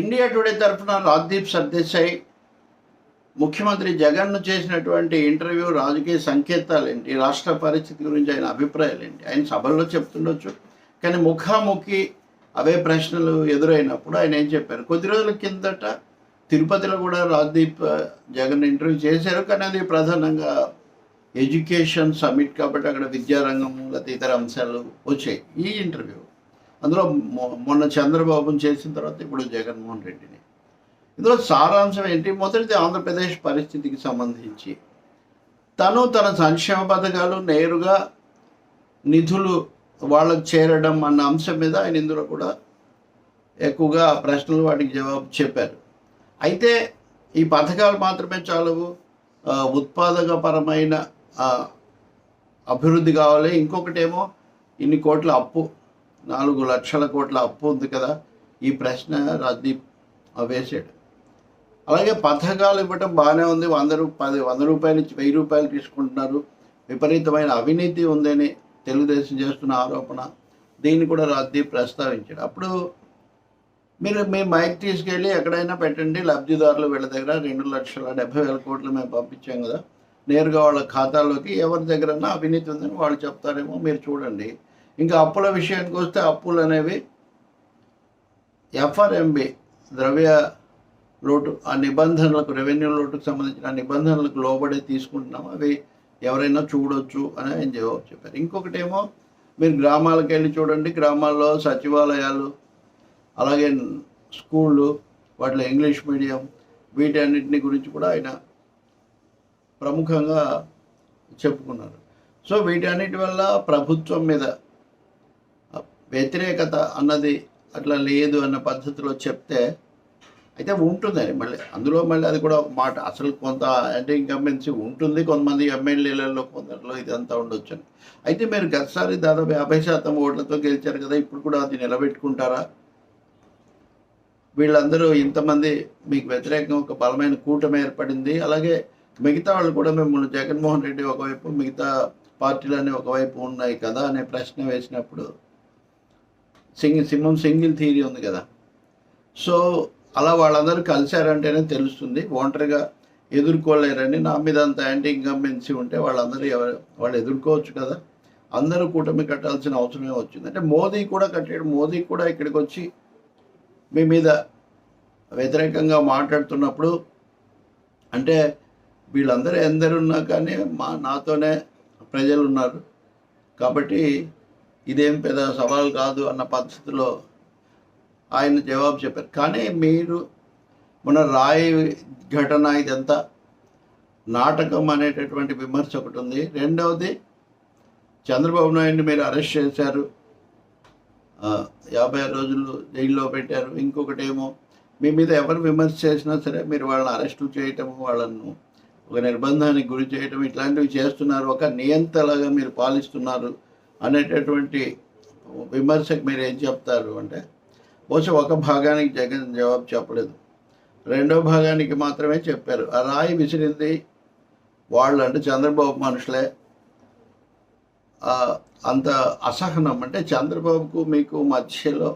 India today తరఫున రాజ్దీప్ సర్దేశాయ్ ముఖ్యమంత్రి జగన్ను చేసినటువంటి ఇంటర్వ్యూ రాజకీయ సంకేతాలు ఏంటి? రాష్ట్ర పరిస్థితి గురించి ఆయన అభిప్రాయాలు ఏంటి? ఆయన సభల్లో చెప్తుండొచ్చు. కానీ ముఖాముఖి అవే ప్రశ్నలు ఎదురైనప్పుడు ఆయన ఏం చెప్పారు? కొద్ది రోజుల కిందట తిరుపతిలో కూడా రాజ్దీప్ uh, జగన్ ఇంటర్వ్యూ చేశారు. కానీ అది ప్రధానంగా ఎడ్యుకేషన్ సమిట్ కాబట్టి అక్కడ విద్యారంగం ఇతర అంశాలు వచ్చాయి. ఈ ఇంటర్వ్యూ అందులో మొ- మొన్న చంద్రబాబును చేసిన తర్వాత ఇప్పుడు జగన్మోహన్ రెడ్డిని. ఇందులో సారాంశం ఏంటి? మొదటిది ఆంధ్రప్రదేశ్ పరిస్థితికి సంబంధించి. తను తన సంక్షేమ పథకాలు నేరుగా నిధులు వాళ్ళకు చేరడం అన్న అంశం మీద ఆయన ఇందులో కూడా ఎక్కువగా ప్రశ్నలు వాటికి జవాబు చెప్పారు. అయితే ఈ పథకాలు మాత్రమే చాలవు ఉత్పాదకపరమైన అభివృద్ధి కావాలి. ఇంకొకటేమో ఇన్ని కోట్ల అప్పు నాలుగు లక్షల కోట్ల అప్పు ఉంది కదా. ఈ ప్రశ్న రాజ్దీప్ ఆ, వేశాడు. అలాగే పథకాలు ఇవ్వటం బాగానే ఉంది. వంద రూ పది వంద రూపాయలు వెయ్యి రూపాయలు తీసుకుంటున్నారు. విపరీతమైన అవినీతి ఉందని తెలుగుదేశం చేస్తున్న ఆరోపణ. దీన్ని కూడా రాజ్దీప్ ప్రస్తావించాడు. అప్పుడు మీరు మీ మైక్ తీసుకెళ్ళి ఎక్కడైనా పెట్టండి. లబ్ధిదారులు వీళ్ళ దగ్గర రెండు లక్షల డెబ్బై వేల కోట్లు మేము పంపించాం కదా. నేరుగా వాళ్ళ ఖాతాలోకి ఎవరి దగ్గరన్నా అవినీతి ఉందని వాళ్ళు చెప్తారేమో మీరు చూడండి. ఇంకా అప్పుల విషయానికి వస్తే అప్పులు అనేవి ఎఫ్ఆర్ఎంబి ద్రవ్య లోటు ఆ నిబంధనలకు రెవెన్యూ లోటుకు సంబంధించిన ఆ నిబంధనలకు లోబడే తీసుకుంటున్నాం అవి ఎవరైనా చూడొచ్చు అని ఆయన జవాబు చెప్పారు. ఇంకొకటేమో మీరు గ్రామాలకు వెళ్ళి చూడండి. గ్రామాల్లో సచివాలయాలు అలాగే స్కూళ్ళు వాటిలో ఇంగ్లీష్ మీడియం వీటన్నిటిని గురించి కూడా ఆయన ప్రముఖంగా చెప్పుకున్నారు. సో వీటన్నిటి వల్ల ప్రభుత్వం మీద వ్యతిరేకత అన్నది అట్లా లేదు అన్న పద్ధతిలో చెప్తే అయితే ఉంటుందని మళ్ళీ అందులో మళ్ళీ అది కూడా మాట అసలు కొంత యాంటీ ఇన్కంబెన్సీ ఉంటుంది కొంతమంది ఎమ్మెల్యేలలో కొందరిలో ఇదంతా ఉండొచ్చు. అయితే మీరు గతసారి దాదాపు యాభై శాతం ఓట్లతో గెలిచారు కదా ఇప్పుడు కూడా అది నిలబెట్టుకుంటారా? వీళ్ళందరూ ఇంతమంది మీకు వ్యతిరేకంగా ఒక బలమైన కూటమి ఏర్పడింది. అలాగే మిగతా వాళ్ళు కూడా మిమ్మల్ని జగన్మోహన్ రెడ్డి ఒకవైపు మిగతా పార్టీలన్నీ ఒకవైపు ఉన్నాయి కదా అనే ప్రశ్న వేసినప్పుడు సింగిల్ సింహం సింగిల్ థియరీ ఉంది కదా. సో అలా వాళ్ళందరూ కలిశారంటేనే తెలుస్తుంది. ఒంటరిగా ఎదుర్కోలేరని నా మీద అంత యాంటీ ఇన్కంబెన్సీ ఉంటే వాళ్ళందరూ ఎవరు వాళ్ళు ఎదుర్కోవచ్చు కదా. అందరూ కూటమి కట్టాల్సిన అవసరమే వచ్చింది. అంటే మోదీ కూడా కట్టాడు మోదీ కూడా ఇక్కడికి వచ్చి మీ మీద వ్యతిరేకంగా మాట్లాడుతున్నప్పుడు అంటే వీళ్ళందరూ ఎందరున్నా కానీ మా నాతోనే ప్రజలు ఉన్నారు కాబట్టి ఇదేం పెద్ద సవాల్ కాదు అన్న పద్ధతిలో ఆయన జవాబు చెప్పారు. కానీ మీరు మన రాయి ఘటన ఇదంతా నాటకం అనేటటువంటి విమర్శ ఒకటి ఉంది. రెండవది చంద్రబాబు నాయుడిని మీరు అరెస్ట్ చేశారు. యాభై ఆరు రోజులు జైల్లో పెట్టారు. ఇంకొకటి ఏమో మీ మీద ఎవరు విమర్శ చేసినా సరే మీరు వాళ్ళని అరెస్టు చేయటం వాళ్ళను ఒక నిర్బంధానికి గురి చేయటం ఇట్లాంటివి చేస్తున్నారు. ఒక నియంతలాగా మీరు పాలిస్తున్నారు. అనేటటువంటి విమర్శకు మీరు ఏం చెప్తారు అంటే బహుశా ఒక భాగానికి జగన్ జవాబు చెప్పలేదు. రెండో భాగానికి మాత్రమే చెప్పారు. ఆ రాయి విసిరింది వాళ్ళు అంటే చంద్రబాబు మనుషులే. అంత అసహనం అంటే చంద్రబాబుకు మీకు మధ్యలో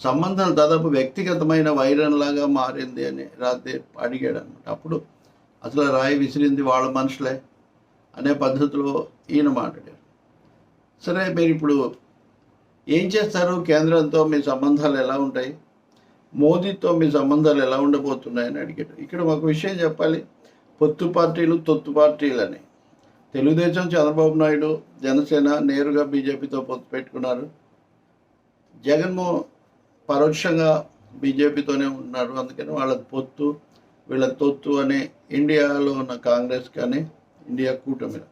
సంబంధాలు దాదాపు వ్యక్తిగతమైన వైరంలాగా మారింది అని రాత్రి అడిగాడు అనమాట అప్పుడు అసలు ఆ రాయి విసిరింది వాళ్ళ మనుషులే అనే పద్ధతిలో ఈయన మాట్లాడారు. సరే మీరు ఇప్పుడు ఏం చేస్తారు? కేంద్రంతో మీ సంబంధాలు ఎలా ఉంటాయి? మోదీతో మీ సంబంధాలు ఎలా ఉండబోతున్నాయని అడిగాడు. ఇక్కడ ఒక విషయం చెప్పాలి. పొత్తు పార్టీలు తొత్తు పార్టీలు అని తెలుగుదేశం చంద్రబాబు నాయుడు జనసేన నేరుగా బీజేపీతో పొత్తు పెట్టుకున్నారు. జగన్మోహన్ పరోక్షంగా బీజేపీతోనే ఉన్నారు. అందుకని వాళ్ళ పొత్తు వీళ్ళ తొత్తు అనే ఇండియాలో ఉన్న కాంగ్రెస్ కానీ ఇండియా కూటమిలో.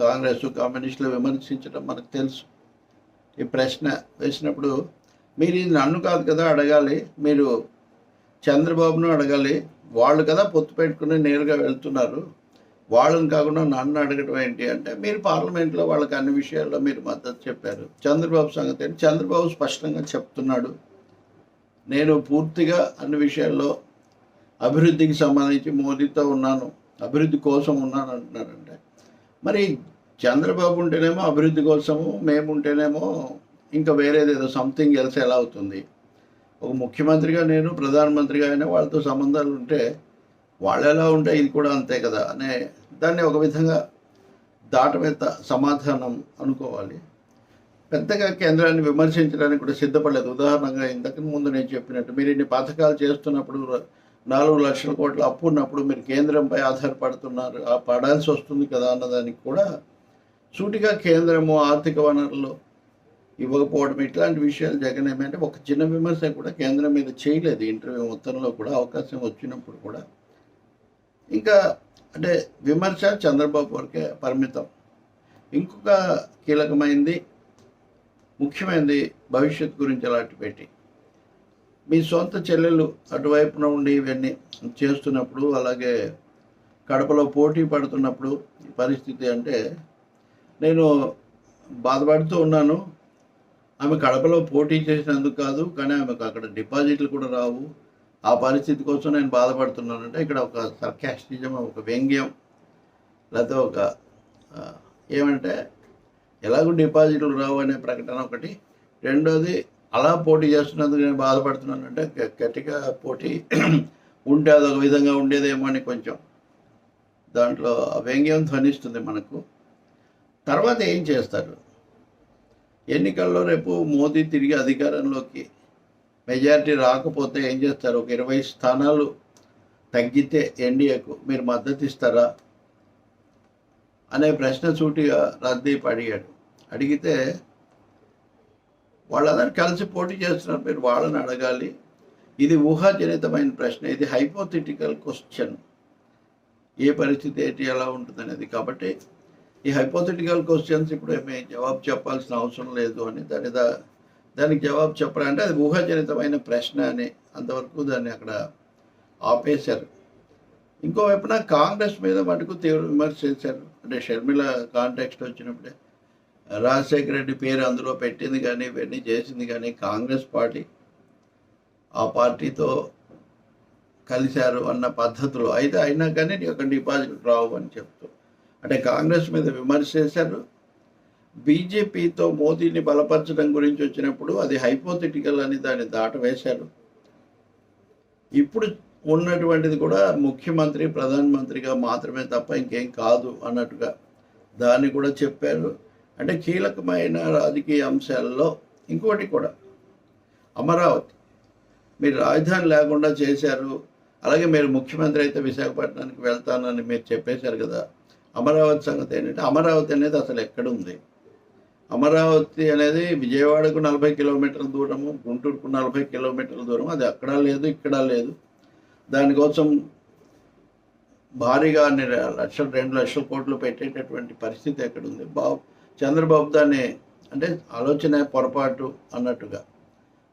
కాంగ్రెస్ కమ్యూనిస్టులు విమర్శించడం మనకు తెలుసు. ఈ ప్రశ్న వేసినప్పుడు మీరు ఇది నన్ను కాదు కదా అడగాలి మీరు చంద్రబాబును అడగాలి వాళ్ళు కదా పొత్తు పెట్టుకుని నేరుగా వెళ్తున్నారు. వాళ్ళని కాకుండా నన్ను అడగడం ఏంటి అంటే మీరు పార్లమెంట్లో వాళ్ళకి అన్ని విషయాల్లో మీరు మద్దతు చెప్పారు. చంద్రబాబు సంగతి ఏంటి? చంద్రబాబు స్పష్టంగా చెప్తున్నాడు. నేను పూర్తిగా అన్ని విషయాల్లో అభివృద్ధికి సంబంధించి మోదీతో ఉన్నాను. అభివృద్ధి కోసం ఉన్నాను అంటున్నారంటే మరి చంద్రబాబు ఉంటేనేమో అభివృద్ధి కోసము మేము ఉంటేనేమో ఇంకా వేరేది ఏదో సంథింగ్ ఎల్స్ ఎలా అవుతుంది. ఒక ముఖ్యమంత్రిగా నేను ప్రధానమంత్రిగా అయినా వాళ్ళతో సంబంధాలు ఉంటే వాళ్ళు ఎలా ఉంటే ఇది కూడా అంతే కదా అనే దాన్ని ఒక విధంగా దాటవేత సమాధానం అనుకోవాలి. పెద్దగా కేంద్రాన్ని విమర్శించడానికి కూడా సిద్ధపడలేదు. ఉదాహరణగా ఇంతకు ముందు నేను చెప్పినట్టు మీరు ఇన్ని పథకాలు చేస్తున్నప్పుడు నాలుగు లక్షల కోట్ల అప్పు ఉన్నప్పుడు మీరు కేంద్రంపై ఆధారపడుతున్నారు. ఆ పడాల్సి వస్తుంది కదా అన్నదానికి కూడా సూటిగా కేంద్రము ఆర్థిక వనరులు ఇవ్వకపోవడం ఇట్లాంటి విషయాలు జగన్ ఏమంటే ఒక చిన్న విమర్శ కూడా కేంద్రం మీద చేయలేదు. ఇంటర్వ్యూ మొత్తంలో కూడా అవకాశం వచ్చినప్పుడు కూడా. ఇంకా అంటే విమర్శ చంద్రబాబు వరకే పరిమితం. ఇంకొక కీలకమైంది ముఖ్యమైనది భవిష్యత్ గురించి అలాంటి పెట్టి. మీ సొంత చెల్లెలు అటువైపున ఉండి ఇవన్నీ చేస్తున్నప్పుడు అలాగే కడపలో పోటీ పడుతున్నప్పుడు పరిస్థితి అంటే నేను బాధపడుతూ ఉన్నాను. ఆమె కడపలో పోటీ చేసినందుకు కాదు కానీ ఆమెకు అక్కడ డిపాజిట్లు కూడా రావు. ఆ పరిస్థితి కోసం నేను బాధపడుతున్నానంటే ఇక్కడ ఒక సర్కాస్టిజం ఒక వ్యంగ్యం లేకపోతే ఒక ఏమంటే ఎలాగో డిపాజిట్లు రావు అనే ప్రకటన ఒకటి. రెండోది అలా పోటీ చేస్తున్నందుకు నేను బాధపడుతున్నానంటే గ- గట్టిగా పోటీ ఉంటే అదొక విధంగా ఉండేదేమో అని కొంచెం దాంట్లో వ్యంగ్యం ధ్వనిస్తుంది మనకు. తర్వాత ఏం చేస్తారు? ఎన్నికల్లో రేపు మోదీ తిరిగి అధికారంలోకి మెజారిటీ రాకపోతే ఏం చేస్తారు? ఒక ఇరవై స్థానాలు తగ్గితే ఎన్డీఏకు మీరు మద్దతు ఇస్తారా? అనే ప్రశ్న సూటిగా రద్దీప్ అడిగాడు. అడిగితే వాళ్ళందరూ కలిసి పోటీ చేస్తున్నారు. మీరు వాళ్ళని అడగాలి. ఇది ఊహాజనితమైన ప్రశ్న. ఇది హైపోథెటికల్ క్వశ్చన్ ఏ పరిస్థితి ఏంటి ఎలా ఉంటుంది అనేది. కాబట్టి ఈ హైపోథెటికల్ క్వశ్చన్స్ ఇప్పుడు ఏమీ జవాబు చెప్పాల్సిన అవసరం లేదు అని దాని దా దానికి జవాబు చెప్పాలంటే అది ఊహాజనితమైన ప్రశ్న అని అంతవరకు దాన్ని అక్కడ ఆపేశారు. ఇంకోవైపున కాంగ్రెస్ మీద మటుకు తీవ్ర విమర్శ చేశారు. అంటే షర్మిల కాంటెక్స్ట్ వచ్చినప్పుడే రాజశేఖర రెడ్డి పేరు అందులో పెట్టింది కానీ ఇవన్నీ చేసింది కానీ కాంగ్రెస్ పార్టీ ఆ పార్టీతో కలిశారు అన్న పద్ధతిలో. అయితే అయినా కానీ నీ ఒక డిపాజిట్ రావు అని చెప్తూ అంటే కాంగ్రెస్ మీద విమర్శ చేశారు. బీజేపీతో మోదీని బలపరచడం గురించి వచ్చినప్పుడు అది హైపోథెటికల్ అని దాన్ని దాటవేశారు. ఇప్పుడు ఉన్నటువంటిది కూడా ముఖ్యమంత్రి ప్రధానమంత్రిగా మాత్రమే తప్ప ఇంకేం కాదు అన్నట్టుగా దాన్ని కూడా చెప్పారు. అంటే కీలకమైన రాజకీయ అంశాల్లో ఇంకోటి కూడా. అమరావతి. మీరు రాజధాని లేకుండా చేశారు అలాగే మీరు ముఖ్యమంత్రి అయితే విశాఖపట్నానికి వెళ్తానని మీరు చెప్పేశారు కదా. అమరావతి సంగతి ఏంటంటే అమరావతి అనేది అసలు ఎక్కడుంది అమరావతి అనేది విజయవాడకు నలభై కిలోమీటర్ల దూరము గుంటూరుకు నలభై కిలోమీటర్ల దూరం అది అక్కడ లేదు ఇక్కడ లేదు. దానికోసం భారీగా అన్ని లక్షలు రెండు లక్షల కోట్లు పెట్టేటటువంటి పరిస్థితి ఎక్కడుంది బాబు చంద్రబాబు దాన్ని అంటే ఆలోచన పొరపాటు అన్నట్టుగా.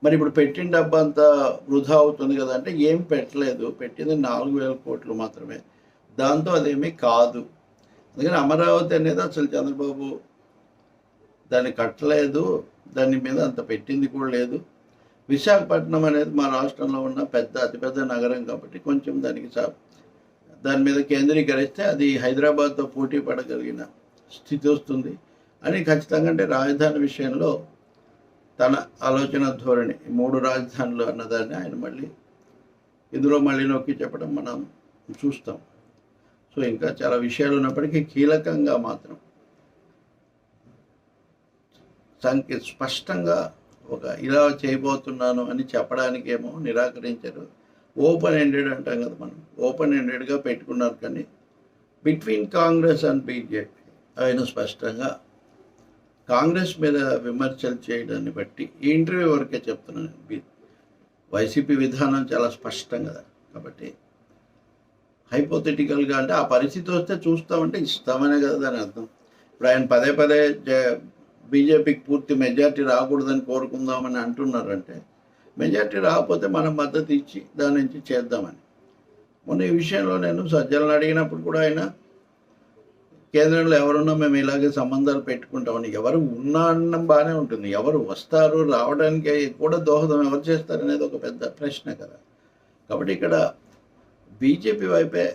మరి ఇప్పుడు పెట్టిన డబ్బు అంతా వృధా అవుతుంది కదా అంటే ఏం పెట్టలేదు. పెట్టింది నాలుగు వేల కోట్లు మాత్రమే. దాంతో అదేమీ కాదు. అందుకని అమరావతి అనేది అసలు చంద్రబాబు దాన్ని కట్టలేదు. దాని మీద అంత పెట్టింది కూడా లేదు. విశాఖపట్నం అనేది మా రాష్ట్రంలో ఉన్న పెద్ద అతిపెద్ద నగరం కాబట్టి కొంచెం దానికి సా దాని మీద కేంద్రీకరిస్తే అది హైదరాబాద్తో పోటీ పడగలిగిన స్థితి వస్తుంది. అని ఖచ్చితంగా అంటే రాజధాని విషయంలో తన ఆలోచన ధోరణి మూడు రాజధానులు అన్నదాన్ని ఆయన మళ్ళీ ఇందులో మళ్ళీ నొక్కి చెప్పడం మనం చూస్తాం. సో ఇంకా చాలా విషయాలు ఉన్నప్పటికీ కీలకంగా మాత్రం సంఖ్య స్పష్టంగా ఒక ఇలా చేయబోతున్నాను అని చెప్పడానికి ఏమో నిరాకరించారు. ఓపెన్ ఎండెడ్ అంటాం కదా మనం. ఓపెన్ ఎండెడ్గా పెట్టుకున్నారు కానీ బిట్వీన్ కాంగ్రెస్ అండ్ బీజేపీ ఆయన స్పష్టంగా కాంగ్రెస్ మీద విమర్శలు చేయడాన్ని బట్టి ఈ ఇంటర్వ్యూ వరకే చెప్తున్నాను వైసీపీ విధానం చాలా స్పష్టం కదా. కాబట్టి హైపోథెటికల్గా అంటే ఆ పరిస్థితి వస్తే చూస్తామంటే ఇస్తామనే కదా దాని అర్థం. ఇప్పుడు ఆయన పదే పదే జ- బీజేపీకి పూర్తి మెజార్టీ రాకూడదని కోరుకుందామని అంటున్నారంటే మెజార్టీ రాకపోతే మనం మద్దతు ఇచ్చి దాని నుంచి చేద్దామని. మొన్న ఈ విషయంలో నేను సజ్జలను అడిగినప్పుడు కూడా ఆయన కేంద్రంలో ఎవరున్నా మేము ఇలాగే సంబంధాలు పెట్టుకుంటామని ఎవరు ఉన్నా అన్నం బాగానే ఉంటుంది. ఎవరు వస్తారు రావడానికి కూడా దోహదం ఎవరు చేస్తారు అనేది ఒక పెద్ద ప్రశ్న కదా. కాబట్టి ఇక్కడ బీజేపీ వైపే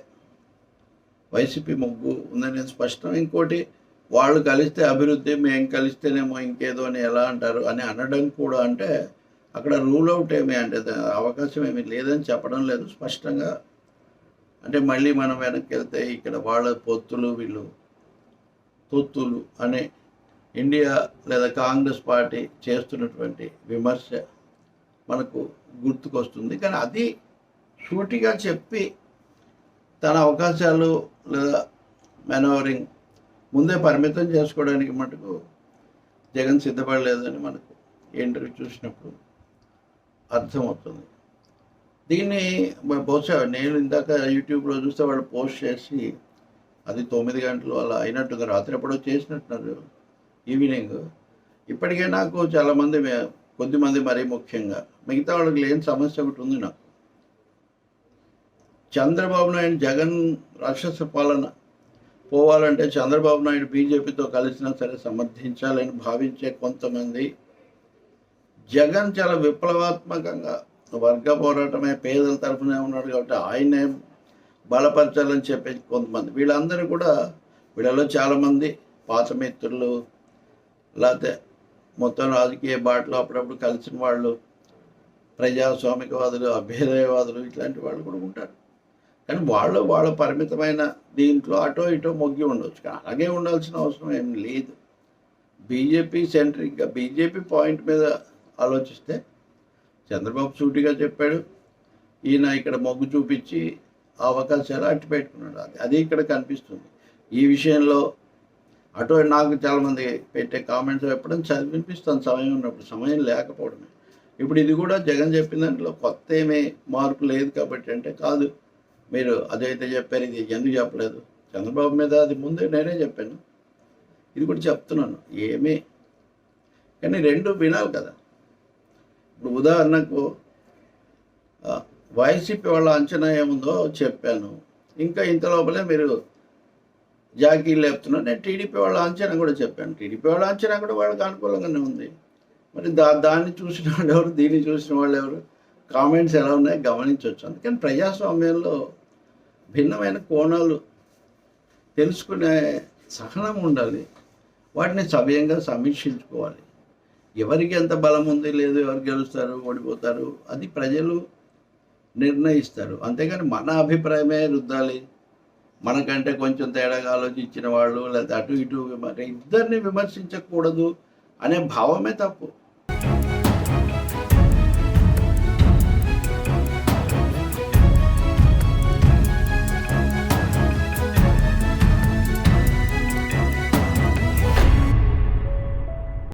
వైసీపీ మొగ్గు ఉందనేది స్పష్టం. ఇంకోటి వాళ్ళు కలిస్తే అభివృద్ధి మేము కలిస్తేనేమో ఇంకేదో అని ఎలా అంటారు అని అనడం కూడా అంటే అక్కడ రూల్ అవుట్ ఏమి అంటే అవకాశం ఏమీ లేదని చెప్పడం లేదు స్పష్టంగా. అంటే మళ్ళీ మనం వెనక్కి వెళ్తే ఇక్కడ వాళ్ళ పొత్తులు వీళ్ళు తొత్తులు అనే ఇండియా లేదా కాంగ్రెస్ పార్టీ చేస్తున్నటువంటి విమర్శ మనకు గుర్తుకొస్తుంది. కానీ అది సూటిగా చెప్పి తన అవకాశాలు లేదా మెనోవరింగ్ ముందే పరిమితం చేసుకోవడానికి మటుకు జగన్ సిద్ధపడలేదని మనకు ఇంటర్వ్యూ చూసినప్పుడు అర్థమవుతుంది. దీన్ని బహుశా నేను ఇందాక యూట్యూబ్లో చూస్తే వాళ్ళు పోస్ట్ చేసి అది తొమ్మిది గంటలు అలా అయినట్టుగా రాత్రి ఎప్పుడో చేసినట్టున్నారు ఈవినింగ్. ఇప్పటికే నాకు చాలామంది కొద్దిమంది మరీ ముఖ్యంగా. మిగతా వాళ్ళకి లేని సమస్య ఒకటి ఉంది నాకు. చంద్రబాబు నాయుడు జగన్ రాక్షస పాలన. పోవాలంటే చంద్రబాబు నాయుడు బీజేపీతో కలిసినా సరే సమర్థించాలని భావించే కొంతమంది. జగన్ చాలా విప్లవాత్మకంగా వర్గ పోరాటమే పేదల తరఫునే ఉన్నాడు కాబట్టి ఆయనే బలపరచాలని చెప్పే కొంతమంది. వీళ్ళందరూ కూడా వీళ్ళలో చాలామంది పాత మిత్రులు లేకపోతే మొత్తం రాజకీయ బాటలో అప్పుడప్పుడు కలిసిన వాళ్ళు ప్రజాస్వామికవాదులు అభ్యుదయవాదులు ఇట్లాంటి వాళ్ళు కూడా ఉంటారు. కానీ వాళ్ళు వాళ్ళ పరిమితమైన దీంట్లో అటో ఇటో మొగ్గి ఉండవచ్చు కానీ అలాగే ఉండాల్సిన అవసరం ఏం లేదు. బీజేపీ సెంట్రిక్గా బీజేపీ పాయింట్ మీద ఆలోచిస్తే చంద్రబాబు సూటిగా చెప్పాడు. ఈయన ఇక్కడ మొగ్గు చూపించి అవకాశాలు అట్టి పెట్టుకున్నాడు అది. అది ఇక్కడ కనిపిస్తుంది. ఈ విషయంలో అటు నాకు చాలామంది పెట్టే కామెంట్స్ ఎప్పుడైనా చదివి వినిపిస్తాను సమయం ఉన్నప్పుడు సమయం లేకపోవడమే. ఇప్పుడు ఇది కూడా జగన్ చెప్పిన దాంట్లో కొత్త ఏమీ మార్పు లేదు కాబట్టి అంటే కాదు. మీరు అదైతే చెప్పారు ఇది ఎందుకు చెప్పలేదు? చంద్రబాబు మీద అది ముందే నేనే చెప్పాను. ఇది కూడా చెప్తున్నాను. ఏమీ. కానీ రెండు వినాలి కదా. ఇప్పుడు ఉదాహరణకు వైసీపీ వాళ్ళ అంచనా ఏముందో చెప్పాను. ఇంకా ఇంత లోపలే మీరు జాకీ లేపుతున్నారు. నేను టీడీపీ వాళ్ళ అంచనా కూడా చెప్పాను. టీడీపీ వాళ్ళ అంచనా కూడా వాళ్ళకి అనుకూలంగానే ఉంది. మరి దా దాన్ని చూసిన వాళ్ళు ఎవరు? దీన్ని చూసిన వాళ్ళు ఎవరు? కామెంట్స్ ఎలా ఉన్నాయో? గమనించవచ్చు. అందుకని ప్రజాస్వామ్యంలో భిన్నమైన కోణాలు తెలుసుకునే సహనం ఉండాలి. వాటిని సవ్యంగా సమీక్షించుకోవాలి. ఎవరికి ఎంత బలం ఉంది లేదు ఎవరు గెలుస్తారు ఓడిపోతారు అది ప్రజలు నిర్ణయిస్తారు. అంతేగాని మన అభిప్రాయమే రుద్దాలి. మనకంటే కొంచెం తేడాగా ఆలోచించిన వాళ్ళు లేదా అటు ఇటు ఇద్దరిని విమర్శించకూడదు అనే భావమే తప్పు.